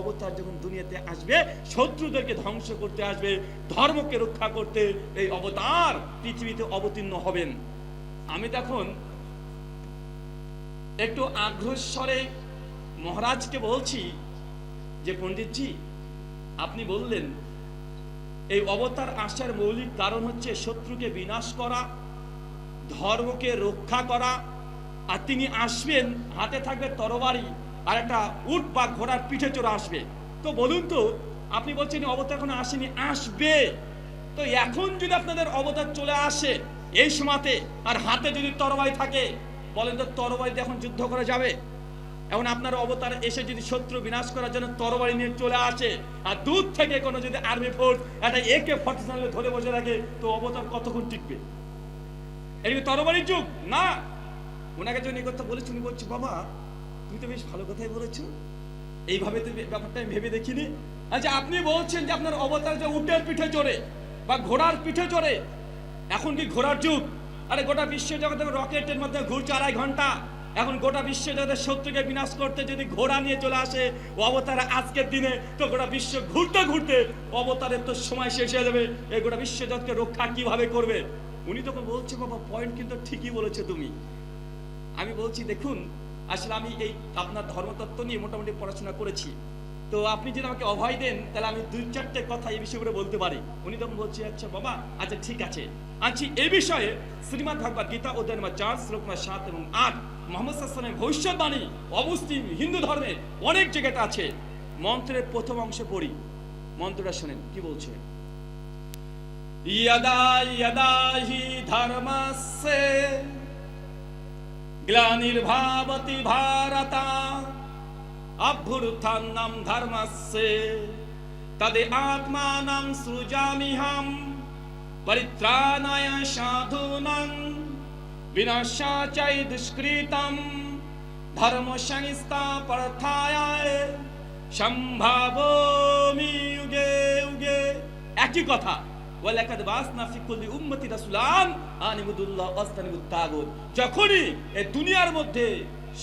অবতার যখন দুনিয়াতে আসবে, শত্রুদেরকে ধ্বংস করতে আসবে, ধর্মকে রক্ষা করতে এই অবতার পৃথিবীতে অবতীর্ণ হবেন। আমি তখন একটু আগ্রহস্বরে মহারাজকে বলছি যে, পণ্ডিতজি, আপনি বললেন, এই অবতার আসার মৌলিক কারণ হচ্ছে শত্রুকে বিনাশ করা, ধর্মকে রক্ষা করা, আর তিনি আসবেন, হাতে থাকবে তরবারি আর একটা উট বা ঘোড়ার পিঠে চড়ে আসবে। তো বলুন তো, আপনি বলছেন অবতার এখন আসেনি, আসবে। তো এখন যদি আপনাদের অবতার চলে আসে এই সময়তে, আর হাতে যদি তরবাই থাকে, বলেন তো তরবারিতে এখন যুদ্ধ করা যাবে? এখন আপনার অবতার এসে যদি শত্রু বিনাশ করার জন্য তরবারি নিয়ে চলে আসে, আর দূর থেকে কোনো যদি আর্মি ফোর্স একটা একে ফর্টি ধরে বসে রাখে তো অবতার কতক্ষণ টিকবে? এদিকে তরবারির যুগ? না। ওনাকে যখন এই কথা বলেছি উনি বলছে, বাবা তুমি তো বেশ ভালো কথাই বলেছ। এইভাবে তো ব্যাপারটা আমি ভেবে দেখিনি। আচ্ছা আপনি বলছেন যে আপনার অবতার যে উটের পিঠে চড়ে বা ঘোড়ার পিঠে চড়ে, এখন কি ঘোড়ার যুগ? আরে, গোটা বিশ্ব জগতে রকেটের মধ্যে ঘুরছে আড়াই ঘণ্টা। এখন গোটা বিশ্ব জগতের শত্রুকে বিনাশ করতে যদি ঘোড়া নিয়ে চলে আসে অবতার আজকের দিনে, তো গোটা বিশ্ব ঘুরতে ঘুরতে অবতারের তো সময় শেষ হয়ে যাবে। এই গোটা বিশ্ব জগৎকে রক্ষা কীভাবে করবে? উনি তখন বলছে, বাবা পয়েন্ট কিন্তু ঠিকই বলেছ তুমি। আমি বলছি, দেখুন আসলে আমি এই আপনার ধর্মতত্ত্ব নিয়ে মোটামুটি পড়াশোনা করেছি। তো আপনি যদি আমাকে অভয় দেন, তাহলে আমি দুই চারটে কথা এই বিষয়ে বলতে পারি। উনি তখন বলছি আচ্ছা বাবা আচ্ছা ঠিক আছে। আচ্ছা এই বিষয়ে শ্রীমদ ভগবত গীতা অধ্যায় নম্বর চার, শ্লোক নম্বর সাত এবং আট। মোহাম্মদ সাল্লামের ভবিষ্যৎবাণী, অমুসলিম, হিন্দু ধর্মে অনেক জায়গাতে আছে। মন্ত্রের প্রথম অংশে পড়ি। মন্ত্রটা শোনেন, কি বলছে? ইয়দা ইয়দা হি ধর্মস্যে গ্লানির্ভাবতি ভারতা অভ্যুত্থানম ধর্মস্যে, তদে আত্মানম সৃজামিহম, পরিত্রাণায় সাধুনং বিনাশাচৈ দুষ্কৃতম ধর্ম সংস্থাপর্থায় সম্ভাবমি যুগে যুগে। একই কথা। ওয়ালাকাদ বাসনা ফি কুল্লি উম্মতি রাসূলান আনিবুদুল্লাহ ওয়াস্তানিবুত তাগুত যখনই এই দুনিয়ার মধ্যে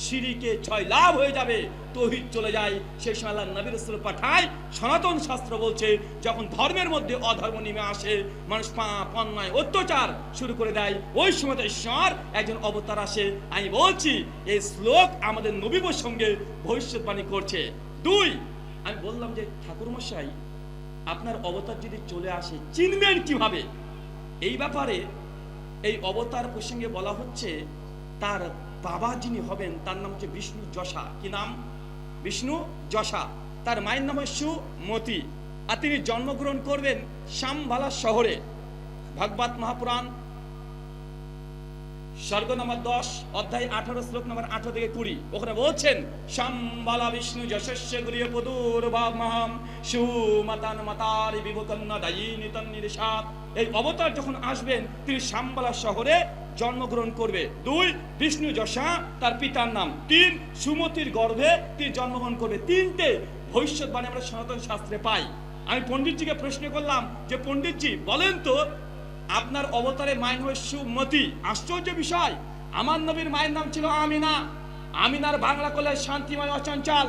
শিরিকে ছয় লাভ হয়ে যাবে, তৌহিদ চলে যায়। সেই সময় আল্লাহ নবী রাসূল পাঠায়, সনাতন শাস্ত্র বলছে, যখন ধর্মের মধ্যে অধর্ম নেমে আসে, মানুষ পাপ অন্যায়, অত্যাচার শুরু করে দেয়। ওই সময় ঈশ্বর একজন অবতার আসে। আমি বলছি, এই শ্লোক আমাদের নবী সঙ্গে ভবিষ্যৎবাণী করছে। দুই, আমি বললাম যে ঠাকুরমশাই আপনার অবতার যদি চলে আসে, চিনবেন কীভাবে? এই ব্যাপারে এই অবতার প্রসঙ্গে বলা হচ্ছে, তার বাবা যিনি হবেন, তার নাম হচ্ছে বিষ্ণু যশা। কি নাম? বিষ্ণু যশা। তার মায়ের নাম হয় সুমতি। আর তিনি জন্মগ্রহণ করবেন শ্যামবালা শহরে, ভাগবত মহাপুরাণ স্বর্গ নম্বর দশ, অধ্যায় আঠারো, শ্লোক নম্বর আঠারো থেকে কুড়ি। ওখানে বলছেন, সম্বালা বিষ্ণু যশস্য গুরিয় পদুর ভাবমাহাম সুমাতান মাতারি বিভকন্যা তন্নিরিসাত এই অবতার যখন আসবেন, তিনি শাম্বালা শহরে জন্মগ্রহণ করবে। দুই, বিষ্ণু যশা, তার পিতার নাম। তিন, সুমতির গর্ভে তিনি জন্মগ্রহণ করবে। তিনটে, ভবিষ্যৎবাণী আমরা সনাতন শাস্ত্রে পাই। আমি পণ্ডিতজিকে প্রশ্ন করলাম যে, পণ্ডিতজি, বলেন তো আপনার অবতারে মায়ের হয়ে সুমতি। আশ্চর্য বিষয়, আমার নবীর মায়ের নাম ছিল আমিনা। আমিনার বাংলা করলে শান্তিময় অচঞ্চল।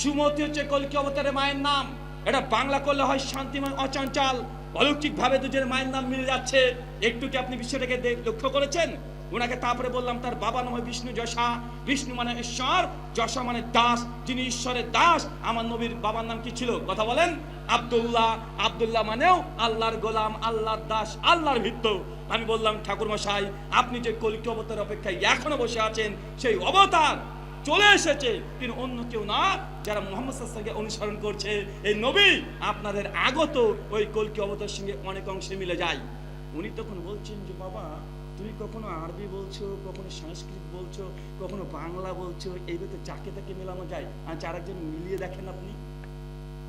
সুমতি হচ্ছে কলকি অবতারে মায়ের নাম। এটা বাংলা করলে হয় শান্তিময় অচঞ্চল। অলৌকিকভাবে দুজনের মায়ের নাম মিলে যাচ্ছে। একটু কি আপনি বিষয়টাকে লক্ষ্য করেছেন? ওনাকে তারপরে বললাম, তার বাবা নাম বিষ্ণু যশা। বিষ্ণু মানে ঈশ্বর, যশা মানে দাস। যিনি ঈশ্বরের দাস, আমার নবীর বাবার নাম কি ছিল? কথা বলেন। আব্দুল্লাহ। আব্দুল্লাহ মানেও আল্লাহর গোলাম, আল্লাহর দাস, আল্লাহর ভিত্ত আমি বললাম ঠাকুর মশাই আপনি যে কলিক অবতার অপেক্ষায় এখনও বসে আছেন, সেই অবতার চলে এসেছে। তিনি অন্য কেউ না, যারা মোহাম্মদ অনুসরণ করছে। এই নবী আপনাদের আগত ওই কলকি অবতার সঙ্গে অনেক অংশে মিলে যায়। উনি তখন বলছেন যে, বাবা তুমি কখনো আরবি বলছো, কখনো সংস্কৃত বলছো, কখনো বাংলা বলছো এইভাবে যাকে তাকে মেলানো যায়? আর যার একজন মিলিয়ে দেখেন আপনি।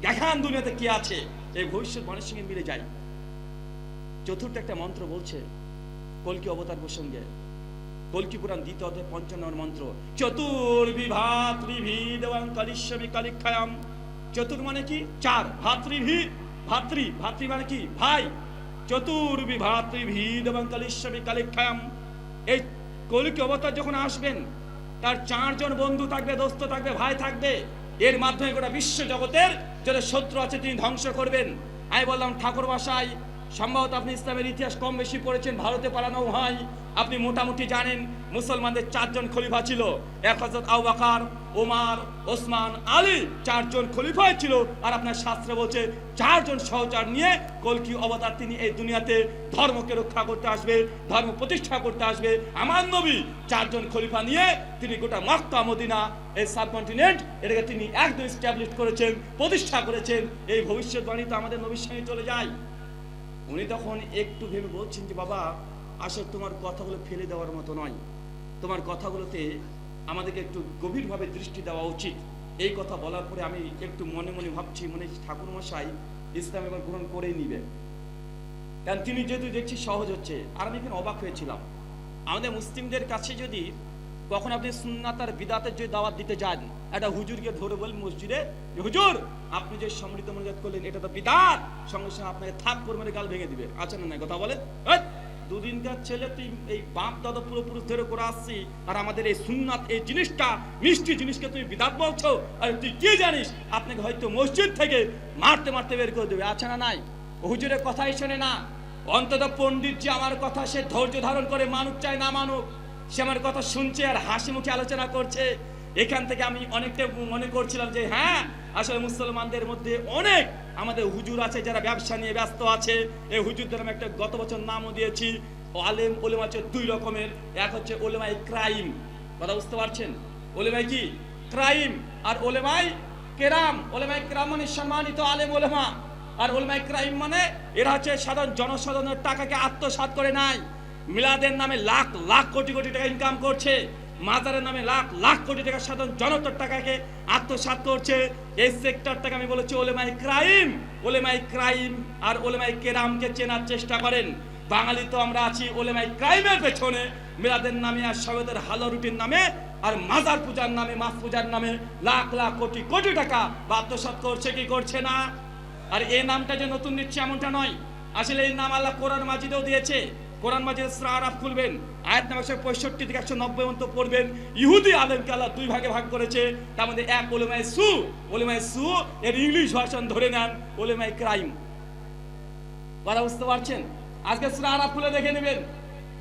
দেখান দুনিয়াতে কি আছে এই ভবিষ্যৎ মানুষের সঙ্গে মিলে যায়। চতুর্থ একটা মন্ত্র বলছে কলকি অবতার প্রসঙ্গে? কলকি পুরাণ দ্বিতীয় অধ্যায় পঞ্চান্ন মন্ত্র? চতুর্বিভা ত্রিভিদ এবং কালিশ্বমী কালিক্ষায়াম। চতুর মানে কি? চার, ভাতৃভি ভাতৃ। ভাতৃ মানে কি? ভাই। চতুর্বিভা ত্রিভিদ এবং কালিশ্বী কালিক্ষায়াম এই কলিকে অবতার যখন আসবেন, তার চারজন বন্ধু থাকবে, দোস্ত থাকবে, ভাই থাকবে, এর মাধ্যমে গোটা বিশ্ব জগতের যারা শত্রু আছে, তিনি ধ্বংস করবেন। আমি বললাম ঠাকুর বাসায় সম্ভবত আপনি ইসলামের ইতিহাস কম বেশি পড়েছেন, ভারতে পালানো হয় আপনি মোটামুটি জানেন, মুসলমানদের চারজন খলিফা ছিল। এক হজরত আউবাকার ওমার ওসমান, আলী, চারজন খলিফাই ছিল। আর আপনার শাস্ত্রে বলছে, চারজন সহচার নিয়ে কলকি অবতার তিনি এই দুনিয়াতে ধর্মকে রক্ষা করতে আসবে, ধর্ম প্রতিষ্ঠা করতে আসবে। আমার নবী চারজন খলিফা নিয়ে তিনি গোটা মক্কা, মদিনা, এই সাবকন্টিনেন্ট, এটাকে তিনি একদম স্ট্যাবলিশ করেছেন, প্রতিষ্ঠা করেছেন। এই ভবিষ্যৎবাণী তো আমাদের নবীর সঙ্গে চলে যায়। উনি তখন একটু ভেবে বলছেন যে, বাবা, আসলে তোমার কথাগুলো ফেলে দেওয়ার মতো নয়। তোমার কথাগুলোতে আমাদেরকে একটু গভীরভাবে দৃষ্টি দেওয়া উচিত। এই কথা বলার পরে আমি একটু মনে মনে ভাবছি, মনে ঠাকুর মশাই ইসলাম এবার গ্রহণ করেই নিবে কারণ তিনি যেহেতু দেখছি সহজ হচ্ছে, আর আমি এখানে অবাক হয়েছিলাম। আমাদের মুসলিমদের কাছে যদি কখন আপনি সুন্নাতার বিদাতের যদি দাওয়াত দিতে যান একটা হুজুরকে ধরে বলেন মসজিদে যে, হুজুর আপনি যে সমৃদ্ধ মনোজাত করলেন এটা তো বিদাত। সঙ্গে সঙ্গে আপনাকে থাক করে গাল ভেঙে দিবে। আচ্ছা না কথা বলে এই, দুদিনকার ছেলে তুই এই বাপ দাদা পুরোপুরি ধরে করে আসছি আর আমাদের এই সুন্নাত এই জিনিসটা মিষ্টি জিনিসকে তুই বিদাত বলছো? আর তুই কি জানিস? আপনাকে হয়তো মসজিদ থেকে মারতে মারতে বের করে দেবে। আচ্ছা না নাই? হুজুরের কথাই শোনে না। অন্তত পণ্ডিত যে আমার কথা সে ধৈর্য ধারণ করে মানুষ চায় না মানুক সে আমার কথা শুনছে আর হাসি মুখে আলোচনা করছে। এখান থেকে আমি অনেকটা মনে করছিলাম যে হ্যাঁ আসলে মুসলমানদের মধ্যে অনেক আমাদের হুজুর আছে যারা ব্যবসা নিয়ে ব্যস্ত আছে। এই হুজুরদের আমি একটা গত বছর নামও দিয়েছি। আলেম ওলেমা হচ্ছে দুই রকমের। এক হচ্ছে ওলেমাই ক্রাইম। কথা বুঝতে পারছেন? ওলেমাই কি? ক্রাইম। আর ওলেমাই কেরাম। ওলেমাই কেরাম মানে সম্মানিত আলেম ওলেমা আর ওলমাই ক্রাইম মানে এরা হচ্ছে সাধারণ জনসাধারণের টাকাকে আত্মসাৎ করে নাই মিলাদের নামে লাখ লাখ কোটি কোটি টাকা ইনকাম করছে, মাজারের নামে লাখ লাখ কোটি টাকা সাধারণ জনতার টাকাকে আত্মসাৎ করছে, এই সেক্টরটাকে আমি বলেছি ওলেমাই ক্রাইম। ওলেমাই ক্রাইম আর ওলেমাই কেরামকে চেনার চেষ্টা করেন। বাঙালি তো আমরা আছি ওলেমাই ক্রাইমের পেছনে। মিলাদের নামে আর সবেদের হালো রুটির নামে আর মাজার পূজার নামে মাছ পূজার নামে লাখ লাখ কোটি কোটি টাকা বা আত্মসাৎ করছে কি করছে না? আর এই নামটা যে নতুন নিচ্ছে এমনটা নয়। আসলে এই নাম আল্লাহ কোরআন মাজিদেও দিয়েছে। কোরআন মাজিদ আরাফ খুলবেন, আয়াত নাম একশো পঁয়ষট্টি থেকে একশো নব্বই পর্যন্ত পড়বেন। ইহুদি আলেমকে আল্লাহ দুই ভাগে ভাগ করেছে। তার মধ্যে এক ওলেমায় সু ওলেমায় সু, এর ইংলিশ ভার্সন ধরে নেন, ওলেমায় ক্রাইম। কথা বুঝতে পারছেন? আজকে সুরা আরাফ খুলে দেখে নেবেন।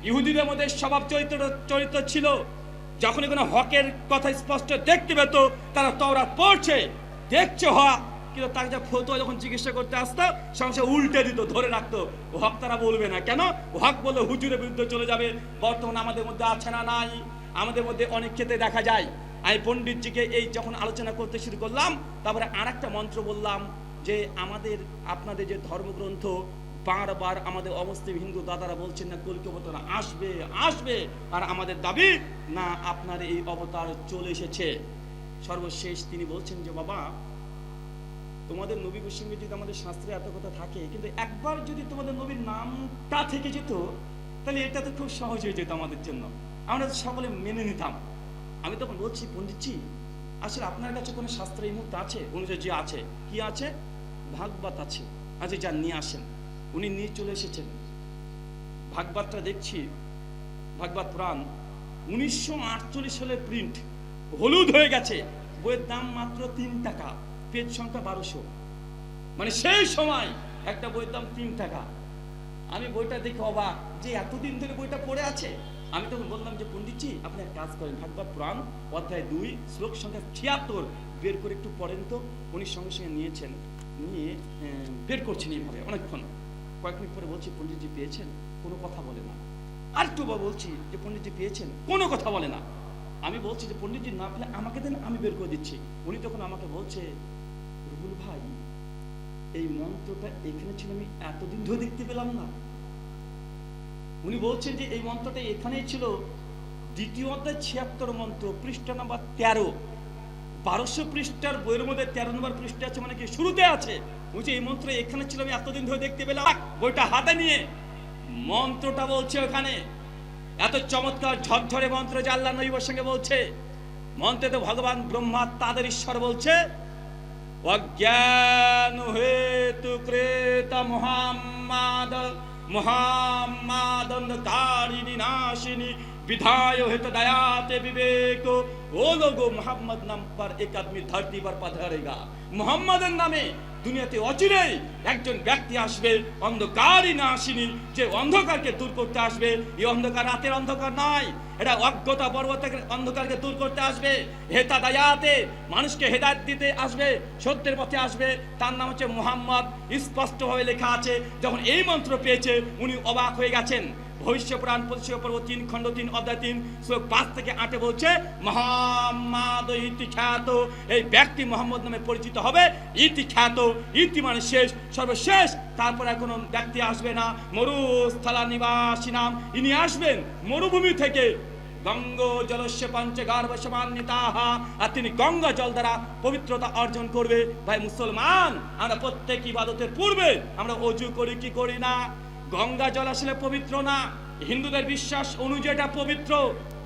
ইহুদিদের মধ্যে স্বভাব চরিত্র চরিত্র ছিল, যখনই কোনো হকের কথা স্পষ্ট দেখতে পেত, তারা তওরাত পড়ছে, দেখছে হক কিন্তু তাকে যা ফতুয়া যখন চিকিৎসা করতে আসতো সঙ্গে উল্টে দিত, ধরে রাখতো হক তারা বলবে না। কেন? হক বলে হুজুরের বিরুদ্ধে চলে যাবে। বর্তমানে আমাদের মধ্যে আছে না নাই? আমাদের মধ্যে অনেক ক্ষেত্রে দেখা যায়, আমি পণ্ডিতজিকে এই যখন আলোচনা করতে শুরু করলাম, তারপরে আর একটা মন্ত্র বললাম যে, আমাদের, আপনাদের যে ধর্মগ্রন্থ, বারবার আমাদের অমুসলিম হিন্দু দাদারা বলছেন না কলকি অবতার আসবে আসবে, আর আমাদের দাবি, না, আপনার এই অবতার চলে এসেছে। সর্বশেষ তিনি বলছেন যে, বাবা তোমাদের নবী প্রসঙ্গে যদি আমাদের শাস্ত্রে এত কথা থাকে, কিন্তু একবার যদি তোমাদের নবীর নামটা থেকে যেত, তাহলে এটা তো খুব সহজ হয়ে যেত আমাদের জন্য। আমরা সকলে মেনে নিতাম। আমি তখন বলছি, পণ্ডিতজি, আসলে আপনার কাছে কোনো শাস্ত্র এই মুহূর্তে আছে? অনুযায়ী যে আছে। কি আছে? ভাগবত আছে। আচ্ছা যান নিয়ে আসেন। উনি নিয়ে চলে এসেছেন। ভাগবতটা দেখছি, ভাগবত পুরাণ। উনিশশো সালের প্রিন্ট হলুদ হয়ে গেছে। বইয়ের দাম মাত্র তিন টাকা। পেজ সংখ্যা বারোশো। মানে সেই সময় একটা বইয়ের দাম তিন টাকা। আমি বইটা দেখে অবাক যে এতদিন ধরে বইটা পড়ে আছে। আমি তখন বললাম যে, পণ্ডিতজি, আপনি এক কাজ করেন, ভাগবত পুরাণ, অধ্যায় দুই, শ্লোক সংখ্যা ছিয়াত্তর বের করে একটু পড়েন তো। উনি সঙ্গে সঙ্গে নিয়েছেন। নিয়ে বের করছেন এইভাবে অনেকক্ষণ। কয়েক মিনিট পরে বলছি, পণ্ডিতজি, পেয়েছেন? কোনো কথা বলে না। আর একটু বা বলছি যে, পণ্ডিতজি, পেয়েছেন? কোনো কথা বলে না। আমি বলছি যে পণ্ডিতজি না পেলে আমাকে দেন, আমি বের করে দিচ্ছি। উনি তখন আমাকে বলছে রুবুল ভাই, এই মন্ত্রটা এখানে ছিল, আমি এতদিন ধরে দেখতে পেলাম না। উনি বলছেন যে এই মন্ত্রটা এখানেই ছিল। দ্বিতীয় অধ্যায় ছিয়াত্তর মন্ত্র, পৃষ্ঠা নাম্বার তেরো। বারোশো পৃষ্ঠার বইয়ের মধ্যে তেরো নম্বর পৃষ্ঠা আছে মানে কি শুরুতে আছে। বলছে, এই মন্ত্র এখানে ছিল, আমি এতদিন ধরে দেখতে পেলাম বইটা হাতে নিয়ে মন্ত্রটা বলছে ওখানে। এত চমৎকার ঝরঝরে মন্ত্র যে আল্লাহ নবীর সঙ্গে বলছে, মন্ত্রে তো ভগবান ব্রহ্মা তাদের ঈশ্বর বলছে, অজ্ঞান হেতু কৃত মোহাম্মদ মোহাম্মদ নাশিনী विधाय हित दयाते विवेक ও লোগো মোহাম্মদ নাম পর এক আদমি ধরতি পর পধরেগা মোহাম্মদের নামে দুনিয়াতে অচিরেই একজন ব্যক্তি আসবে অন্ধকারই না আসেনি যে অন্ধকারকে দূর করতে আসবে এই অন্ধকার রাতের অন্ধকার নয় এটা অজ্ঞতা পর্বতের অন্ধকারকে দূর করতে আসবে হেতা দায়াতে মানুষকে হেদায়ত দিতে আসবে সত্যের পথে আসবে তার নাম হচ্ছে মোহাম্মদ স্পষ্টভাবে লেখা আছে যখন এই মন্ত্র পেয়েছে উনি অবাক হয়ে গেছেন ভবিষ্য পুরাণ পরিষ্য পর্ব তিন খণ্ড তিন অধ্যায় তিন শ্লোক পাঁচ থেকে আটে বলছে, মোহাম্মদ ইতি খ্যাত এই ব্যক্তি মোহাম্মদ নামে পরিচিত হবে। ইতি খ্যাত ইতি মানে শেষ, সর্বশেষ, তারপরে কোনো ব্যক্তি আসবে না। মরুস্থলা নিবাসী নাম ইনি আসবেন মরুভূমি থেকে। গঙ্গ জলস্য পঞ্চ গর্ভ সমান্বিতাহা। আর তিনি গঙ্গা জল দ্বারা পবিত্রতা অর্জন করবে। ভাই মুসলমান, আমরা প্রত্যেক ইবাদতের পূর্বে আমরা অজু করি কি করি না? গঙ্গা জল আসলে পবিত্র না। হিন্দুদের বিশ্বাস অনুযায়ী এটা পবিত্র।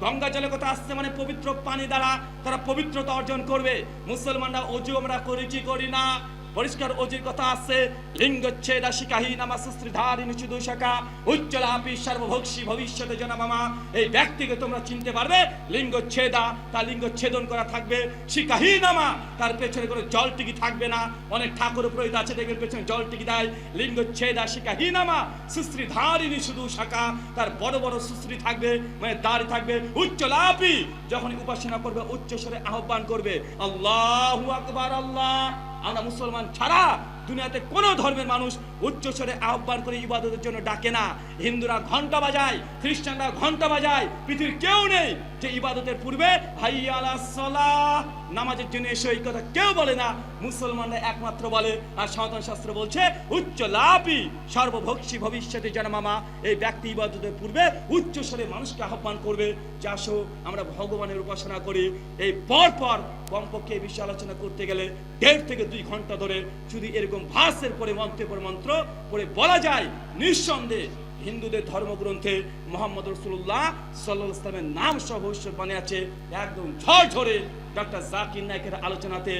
গঙ্গা জলের কথা আসছে মানে পবিত্র পানি দ্বারা তারা পবিত্রতা অর্জন করবে। মুসলমানরা অজু আমরা করি কি করি না। পরিষ্কার অজির কথা আছে। লিঙ্গচ্ছেদা শিকাহী নামা সুশ্রীধারিণী শুধু শাখা উজ্জ্বলাপি সর্বভক্ষী ভবিষ্যতে জনমামা। এই ব্যক্তিকে তোমরা চিনতে পারবে। লিঙ্গচ্ছেদা, তার লিঙ্গ ছেদন করা থাকবে। শিকাহী নামা, তার পেছনে কোনো জল টিকি থাকবে না। অনেক ঠাকুর পুরোহিত আছে, দেখবেন পেছনে জল টিকি দেয়। লিঙ্গচ্ছেদা শিকাহী নামা সুশ্রীধারিণী শুধু শাখা তার বড় বড় সুশ্রী থাকবে মানে দাড়ি থাকবে। উচ্চলাপি যখন উপাসনা করবে, উচ্চস্বরে আহ্বান করবে। আল্লাহু আকবার, আল্লাহ। আমরা মুসলমান ছাড়া দুনিয়াতে কোনো ধর্মের মানুষ উচ্চস্বরে আহ্বান করে ইবাদতের জন্য ডাকে না। হিন্দুরা ঘণ্টা বাজায়, খ্রিস্টানরা ঘণ্টা বাজায়, পৃথিবীর কেউ নেই যে ইবাদতের পূর্বে হাইয়া আলা সালাহ নামাজের জন্য এসে এই কথা কেউ বলে না, মুসলমানরা একমাত্র বলে। আর সনাতন শাস্ত্র বলছে, উচ্চ লাভই সর্বভক্ষী ভবিষ্যতে জন্মামা এই ব্যক্তি ইবাদতের পূর্বে উচ্চ স্বরে মানুষকে আহ্বান করবে, যে আসো, আমরা ভগবানের উপাসনা করি। এই পর পর কমপক্ষে এই বিষয়ে আলোচনা করতে গেলে দেড় থেকে দুই ঘণ্টা ধরে শুধু এরকম ভাষের পরে মন্ত্রের পরে মন্ত্র পরে বলা যায়, নিঃসন্দেহে হিন্দুদের ধর্মগ্রন্থে মোহাম্মদ রসুল্লাহ সাল্লাহ ইসলামের নাম সহ ভবিষ্যৎবাণী আছে, একদম ঝড় ঝরে ডক্টর জাকির নায়কের আলোচনাতে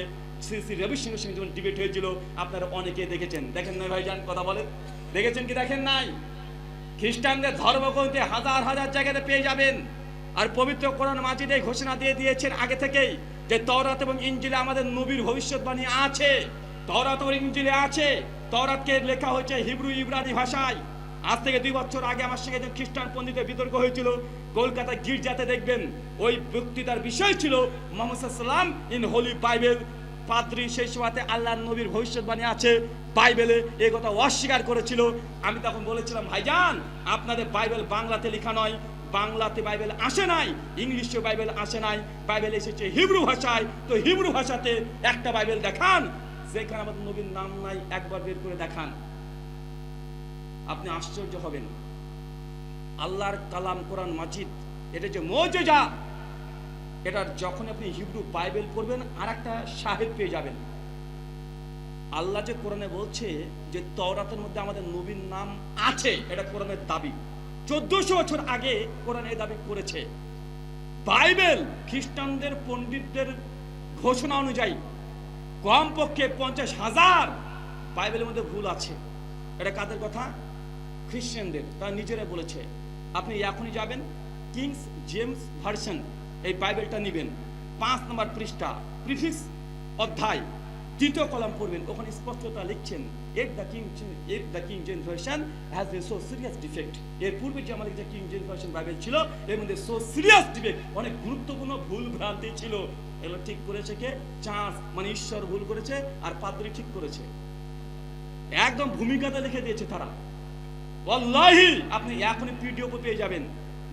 শ্রী শ্রী রবিসিংহের সঙ্গে যখন ডিবেট হয়েছিল। আপনারা অনেকে দেখেছেন। দেখেন নাই ভাইজান কথা বলে দেখেছেন কি দেখেন নাই? খ্রিস্টানদের ধর্মগ্রন্থে হাজার হাজার জায়গাতে পেয়ে যাবেন। আর পবিত্র কোরআন মাজিদে ঘোষণা দিয়ে দিয়েছেন আগে থেকেই যে তওরাত এবং ইঞ্জিলে আমাদের নবীর ভবিষ্যৎবাণী আছে। তওরাত এবং ইঞ্জিলে আছে। তওরাতকে লেখা হয়েছে হিব্রু ইব্রানি ভাষায়। আজ থেকে দুই বছর আগে আমার সঙ্গে একজন খ্রিস্টান পণ্ডিতের বিতর্ক হয়েছিল। কলকাতা গির্জাতে দেখবেন, ওই বক্তৃতার বিষয় ছিল মোহাম্মদ সাল্লাম ইন হোলি বাইবেল। পাদ্রি সেই সময়তে আল্লাহ নবীর ভবিষ্যৎবাণী আছে বাইবেলে, এ কথা অস্বীকার করেছিল। আমি তখন বলেছিলাম, ভাইজান, আপনাদের বাইবেল বাংলাতে লেখা নয়। বাংলাতে বাইবেল আসে নাই, ইংলিশে বাইবেল আসে নাই। বাইবেল এসেছে হিব্রু ভাষায়। তো হিব্রু ভাষাতে একটা বাইবেল দেখান, যেখানে আমাদের নবীর নাম নাই, একবার বের করে দেখান। আপনি আশ্চর্য হবেন। আল্লাহর কালাম কোরআন মাজিদ, এটা যে মৌজেজা, এটার যখন আপনি হিব্রু বাইবেল পড়বেন আর একটা সাহেব পেয়ে যাবেন। আল্লাহ যে কোরআনে বলছে যে তওরাতের মধ্যে আমাদের নবীর নাম আছে, এটা কোরআনের দাবি। চোদ্দশো বছর আগে কোরআন এই দাবি করেছে। বাইবেল খ্রিস্টানদের পণ্ডিতদের ঘোষণা অনুযায়ী কমপক্ষে পঞ্চাশ হাজার বাইবেলের মধ্যে ভুল আছে। এটা কাদের কথা? খ্রিস্টানদের তারা নিজেরা বলেছে, আপনি এখনই যাবেন, কিংস জেমস ভার্সন এই বাইবেলটা নেবেন। পাঁচ নম্বর পৃষ্ঠা, প্রিফিক্স অধ্যায় তৃতীয় কলাম পড়বেন, ওখানে স্পষ্টতা লিখছেন at the King at the King James Version has a so serious defect. এর পূর্বে যে আমাদের যে কিং জেন ভার্সন বাইবেল ছিল, এর মধ্যে সো সিরিয়াস ডিফেক্ট, অনেক গুরুত্বপূর্ণ ভুল ভ্রান্তি ছিল। এগুলো ঠিক করেছে কে? চাঁদ মানে ঈশ্বর ভুল করেছে, আর পাদ্রি ঠিক করেছে। একদম ভূমিকাতে লিখে দিয়েছে তারা। ওয়াল্লাহি, আপনি এখনই পিডিও পেয়ে যাবেন।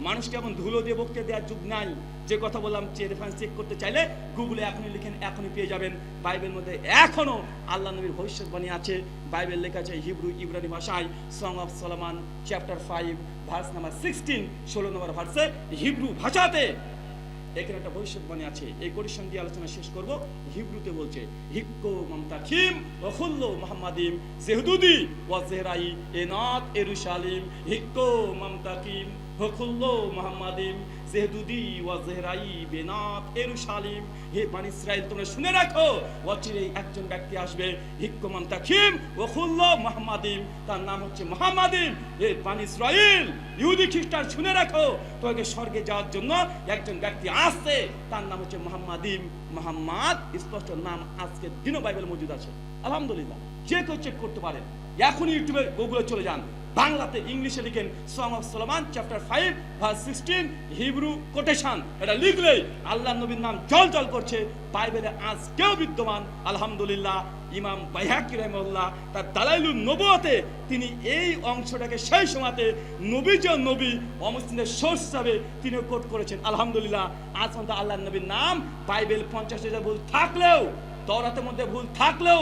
মানুষকে এমন ধুলো দিয়ে বকতে দেওয়ার যুগ নাই। যে কথা বললাম যে রেফারেন্স চেক করতে চাইলে গুগলে এখনই লিখেন, এখনই পেয়ে যাবেন। বাইবেল মধ্যে এখনও আল্লাহ নবীর ভবিষ্যৎবাণী আছে। বাইবেল লেখা আছে হিব্রু ইব্রানি ভাষায় Song of Solomon chapter five verse number sixteen ষোলো নম্বর ভার্সে হিব্রু ভাষাতে এখানে একটা ভবিষ্যৎবাণী আছে। এই কন্ডিশন দিয়ে আলোচনা শেষ করব। হিব্রুতে বলছে হিক্কো মমতা খিম ওখুল্লো মোহাম্মদিম জেহদুদি ও জেহরাই এনাত এরুশালিম। হিক্কো মমতা কিম হকুল্লো মোহাম্মদিম জেহদুদি ওয়া জেহরাই বেনাত এরুশালিম। হে বানি ইসরাইল তোমরা শুনে রাখো, অচিরেই একজন ব্যক্তি আসবে তাকিম ও খুল্ল মোহাম্মদিম। তার নাম হচ্ছে মোহাম্মদিম। হে বানি ইসরাইল ইহুদি, খ্রিস্টান, শুনে রাখো, তোমাকে স্বর্গে যাওয়ার জন্য একজন ব্যক্তি আসছে, তার নাম হচ্ছে মোহাম্মদিম। মোহাম্মদ স্পষ্ট নাম আজকে দিনও বাইবেল মজুদ আছে। আলহামদুলিল্লাহ, যে কেউ চেক করতে পারেন। এখন ইউটিউবে গুগলে চলে যান। বাংলাতে ইংলিশে লিখেন Song of Solomon chapter five verse sixteen Hebrew quotation এটা লিখলেই আল্লাহ নবীর নাম জল জল করছে। বাইবেলে আজকেও বিদ্যমান, আলহামদুলিল্লাহ, ইমাম বাইহাকি রহমল্লাহ তার দালাইলুন নবুয়তে তিনি এই অংশটাকে সেই সময়তে নবী যে নবী, অমুসলিমদের সোর্স হিসাবে তিনি কোট করেছেন। আলহামদুলিল্লাহ, আজ পর্যন্ত আল্লাহ নবীর নাম বাইবেল পঞ্চাশ হাজার ভুল থাকলেও তরাতের মধ্যে ভুল থাকলেও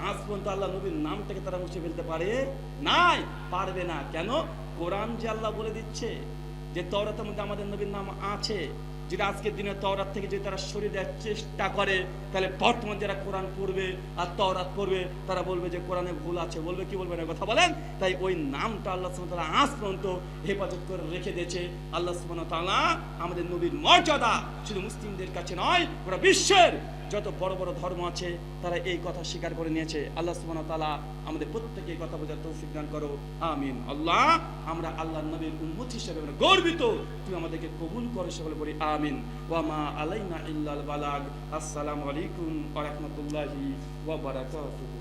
আজ পর্যন্ত আল্লাহ নবীর নাম থেকে তারা মুছে ফেলতে পারে নাই, পারবে না। কেন? কোরআন যে আল্লাহ বলে দিচ্ছে যে তওরাতের মধ্যে আমাদের নবীর নাম আছে যেটা আজকের দিনে তওরাত থেকে যদি তারা সরিয়ে দেওয়ার চেষ্টা করে, তাহলে বর্তমান যারা কোরআন পড়বে আর তওরাত পড়বে, তারা বলবে যে কোরআনে ভুল আছে। বলবে, কি বলবে না কথা বলেন? তাই ওই নামটা আল্লাহ ওয়া তাআলা আজ পর্যন্ত হেফাজত করে রেখে দিয়েছে। আল্লাহ ওয়া তাআলা আমাদের নবীর মর্যাদা শুধু মুসলিমদের কাছে নয় ওরা বিশ্বের যত বড় বড় ধর্ম আছে, তারা এই কথা স্বীকার করে নিয়েছে। আল্লাহ সুবাহ তালা আমাদের প্রত্যেকে এই কথা বোঝার তৌফিক দান করো। আমিন। আল্লাহ, আমরা আল্লাহ নবীর উম্মত হিসাবে আমরা গর্বিত। তুই আমাদেরকে কবুল করো সকলে বলি আমিন। ওয়ামা আলাইনা ইল্লাল বালাগ। আসসালামু আলাইকুম ওয়া রাহমাতুল্লাহি ওয়া বারাকাতুহু।